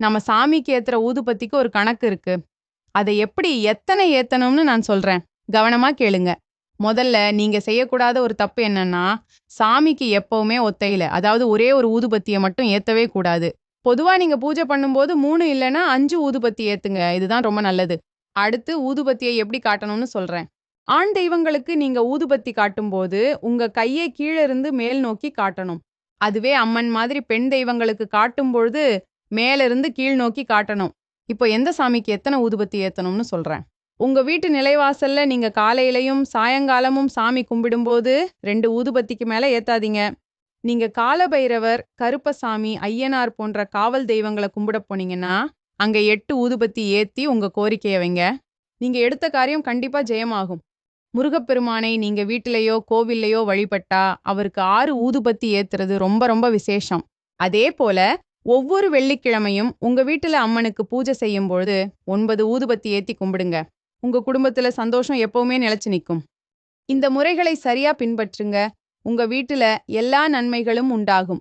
நம்ம சாமிக்கு ஏத்துற ஊதுபத்திக்கு ஒரு கணக்கு இருக்கு. அதை எப்படி எத்தனை ஏத்தணும்னு நான் சொல்றேன். கவனமா கேளுங்க. முதல்ல நீங்க செய்யக்கூடாத ஒரு தப்பு என்னன்னா சாமிக்கு எப்பவுமே ஒத்தையில அதாவது ஒரே ஒரு ஊதுபத்தியை மட்டும் ஏத்தவே கூடாது. பொதுவா நீங்க பூஜை பண்ணும்போது மூணு இல்லைன்னா அஞ்சு ஊதுபத்தி ஏத்துங்க. இதுதான் ரொம்ப நல்லது. அடுத்து ஊதுபத்தியை எப்படி காட்டணும்னு சொல்றேன். ஆண் தெய்வங்களுக்கு நீங்க ஊதுபத்தி காட்டும்போது உங்க கையை கீழே இருந்து மேல் நோக்கி காட்டணும். அதுவே அம்மன் மாதிரி பெண் தெய்வங்களுக்கு காட்டும் பொழுது மேல இருந்து கீழ் நோக்கி காட்டணும். இப்போ எந்த சாமிக்கு எத்தனை ஊதுபத்தி ஏற்றணும்னு சொல்றேன். உங்க வீட்டு நிலைவாசல்ல நீங்க காலையிலையும் சாயங்காலமும் சாமி கும்பிடும்போது ரெண்டு ஊதுபத்திக்கு மேல ஏத்தாதீங்க. நீங்க காலபைரவர் கருப்பசாமி ஐயனார் போன்ற காவல் தெய்வங்களை கும்பிட போனீங்கன்னா அங்க எட்டு ஊதுபத்தி ஏத்தி உங்க கோரிக்கையை வைங்க. நீங்க எடுத்த காரியம் கண்டிப்பா ஜெயமாகும். முருகப்பெருமானை நீங்க வீட்டிலையோ கோவில்லையோ வழிபட்டா அவருக்கு ஆறு ஊதுபத்தி ஏத்துறது ரொம்ப ரொம்ப விசேஷம். அதே போல ஒவ்வொரு வெள்ளிக்கிழமையும் உங்க வீட்டுல அம்மனுக்கு பூஜை செய்யும் பொழுது ஒன்பது ஊதுபத்தி ஏத்தி கும்பிடுங்க. உங்க குடும்பத்துல சந்தோஷம் எப்பவுமே நிலைச்சு நிற்கும் இந்த முறைகளை சரியா பின்பற்றுங்க. உங்க வீட்டுல எல்லா நன்மைகளும் உண்டாகும்.